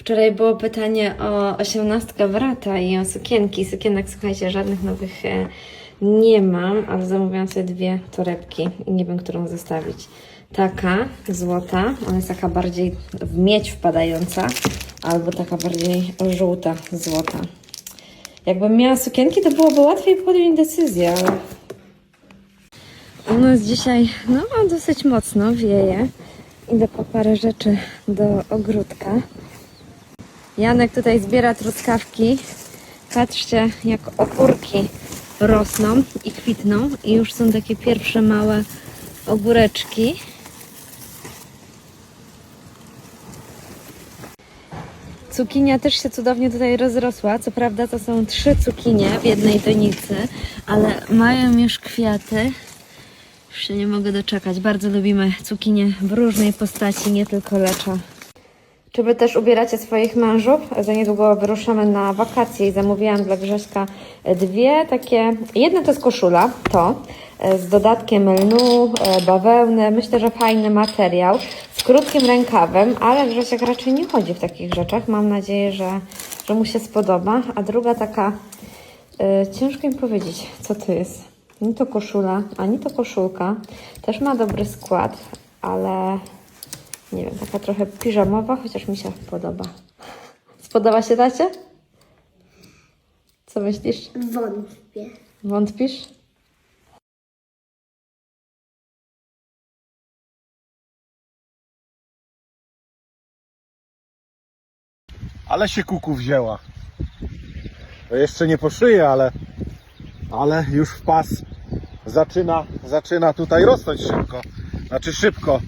Wczoraj było pytanie o osiemnastkę brata i o sukienki. Sukienek, słuchajcie, żadnych nowych e, nie mam, ale zamówiłam sobie dwie torebki i nie wiem, którą zostawić. Taka złota, ona jest taka bardziej w miedź wpadająca, albo taka bardziej żółta, złota. Jakbym miała sukienki, to byłoby łatwiej podjąć decyzję, ale u nas dzisiaj no, dosyć mocno wieje. Idę po parę rzeczy do ogródka. Janek tutaj zbiera truskawki. Patrzcie, jak ogórki rosną i kwitną. I już są takie pierwsze małe ogóreczki. Cukinia też się cudownie tutaj rozrosła. Co prawda to są trzy cukinie w jednej donicy, ale mają już kwiaty. Już się nie mogę doczekać. Bardzo lubimy cukinie w różnej postaci, nie tylko lecza. Czy wy też ubieracie swoich mężów? Za niedługo wyruszamy na wakacje i zamówiłam dla Grześka dwie takie. Jedna to jest koszula, to e, z dodatkiem lnu, e, bawełny. Myślę, że fajny materiał z krótkim rękawem, ale Grzesiek raczej nie chodzi w takich rzeczach. Mam nadzieję, że, że mu się spodoba. A druga taka, e, ciężko mi powiedzieć, co to jest. Ani to koszula, ani to koszulka. Też ma dobry skład, ale nie wiem, taka trochę piżamowa, chociaż mi się podoba. Spodoba się dacie? Co myślisz? Wątpię. Wątpisz? Ale się kuku wzięła. To jeszcze nie po szyję, ale, ale już w pas zaczyna, zaczyna tutaj rosnąć szybko. Znaczy szybko.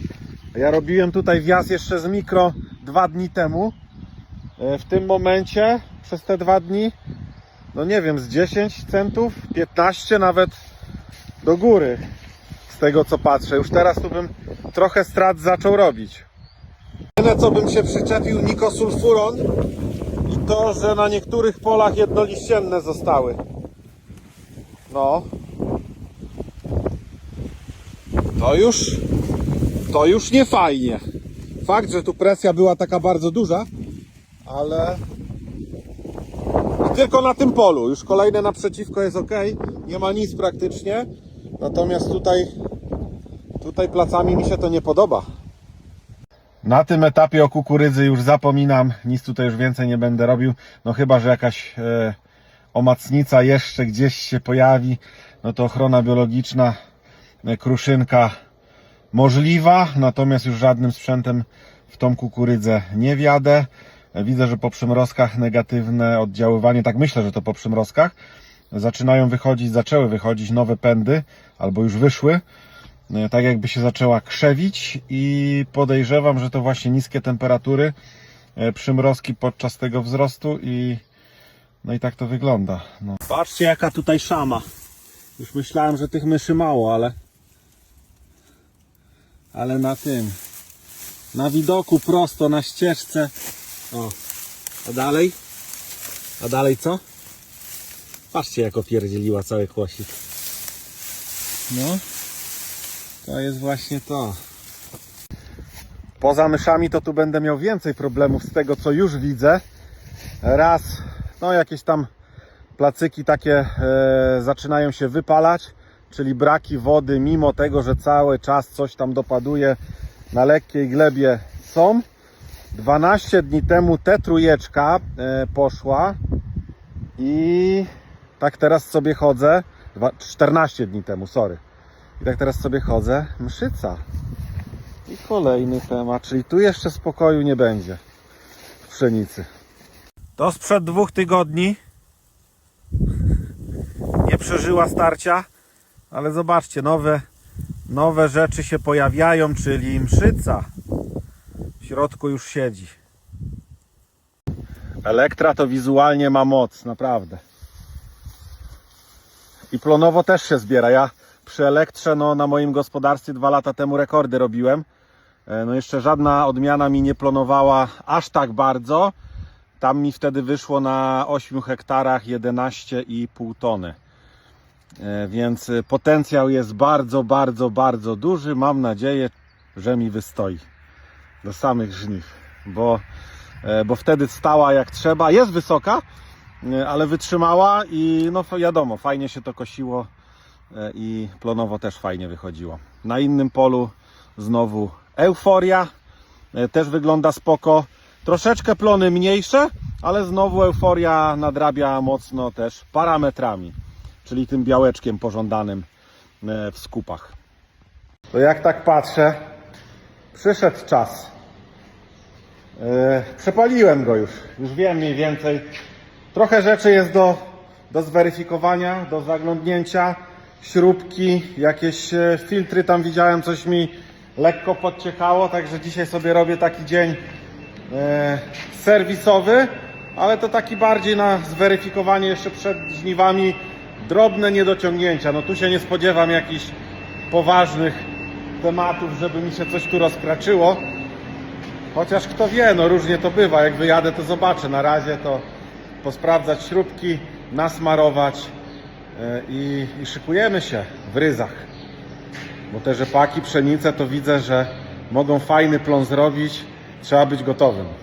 Ja robiłem tutaj wjazd jeszcze z mikro dwa dni temu. E, W tym momencie przez te dwa dni, no nie wiem, z 10 centów, 15 nawet do góry. Z tego co patrzę. Już teraz tu bym trochę strat zaczął robić. Jedyne co bym się przyczepił nikosulfuron i to, że na niektórych polach jednoliścienne zostały. No. To już, to już nie fajnie. Fakt, że tu presja była taka bardzo duża, ale tylko na tym polu. Już kolejne naprzeciwko jest ok. Nie ma nic praktycznie. Natomiast tutaj, tutaj placami mi się to nie podoba. Na tym etapie o kukurydzy już zapominam, nic tutaj już więcej nie będę robił, no chyba, że jakaś e, omacnica jeszcze gdzieś się pojawi, no to ochrona biologiczna, e, kruszynka możliwa, natomiast już żadnym sprzętem w tą kukurydzę nie wjadę. E, Widzę, że po przymrozkach negatywne oddziaływanie, tak myślę, że to po przymrozkach, zaczynają wychodzić, zaczęły wychodzić nowe pędy, albo już wyszły e, tak jakby się zaczęła krzewić i podejrzewam, że to właśnie niskie temperatury, e, przymrozki podczas tego wzrostu i no i tak to wygląda. No. Patrzcie jaka tutaj szama. Już myślałem, że tych myszy mało, ale ale na tym na widoku prosto na ścieżce. O. A dalej? A dalej co? Patrzcie jak opierdzieliła cały chłosik. No. To jest właśnie to. Poza myszami to tu będę miał więcej problemów z tego co już widzę. Raz, no jakieś tam placyki takie e, zaczynają się wypalać, czyli braki wody, mimo tego, że cały czas coś tam dopaduje na lekkiej glebie są. 12 dni temu te trójeczka e, poszła i tak teraz sobie chodzę. Dwa- 14 dni temu, sorry. I tak teraz sobie chodzę, mszyca. I kolejny temat, czyli tu jeszcze spokoju nie będzie w pszenicy. To sprzed dwóch tygodni. Nie przeżyła starcia, ale zobaczcie, nowe, nowe rzeczy się pojawiają, czyli mszyca. W środku już siedzi. Elektra to wizualnie ma moc, naprawdę. I plonowo też się zbiera. Ja przy elektrze no, na moim gospodarstwie dwa lata temu rekordy robiłem. E, No jeszcze żadna odmiana mi nie plonowała aż tak bardzo. Tam mi wtedy wyszło na 8 hektarach 11,5 tony. E, Więc e, potencjał jest bardzo, bardzo, bardzo duży. Mam nadzieję, że mi wystoi do samych żniw. Bo e, bo wtedy stała jak trzeba. Jest wysoka, ale wytrzymała i no wiadomo, fajnie się to kosiło i plonowo też fajnie wychodziło. Na innym polu znowu euforia, też wygląda spoko. Troszeczkę plony mniejsze, ale znowu euforia nadrabia mocno też parametrami, czyli tym białeczkiem pożądanym e, w skupach. To jak tak patrzę, przyszedł czas. E, Przepaliłem go już, już wiem mniej więcej. Trochę rzeczy jest do, do zweryfikowania, do zaglądnięcia. Śrubki, jakieś e, filtry tam widziałem, coś mi lekko podciekało, także dzisiaj sobie robię taki dzień serwisowy, ale to taki bardziej na zweryfikowanie jeszcze przed żniwami drobne niedociągnięcia. No tu się nie spodziewam jakichś poważnych tematów, żeby mi się coś tu rozkraczyło. Chociaż kto wie, no różnie to bywa. Jak wyjadę, to zobaczę. Na razie to posprawdzać śrubki, nasmarować e, i, i szykujemy się w ryzach. Bo te rzepaki, pszenice to widzę, że mogą fajny plon zrobić. Trzeba być gotowym.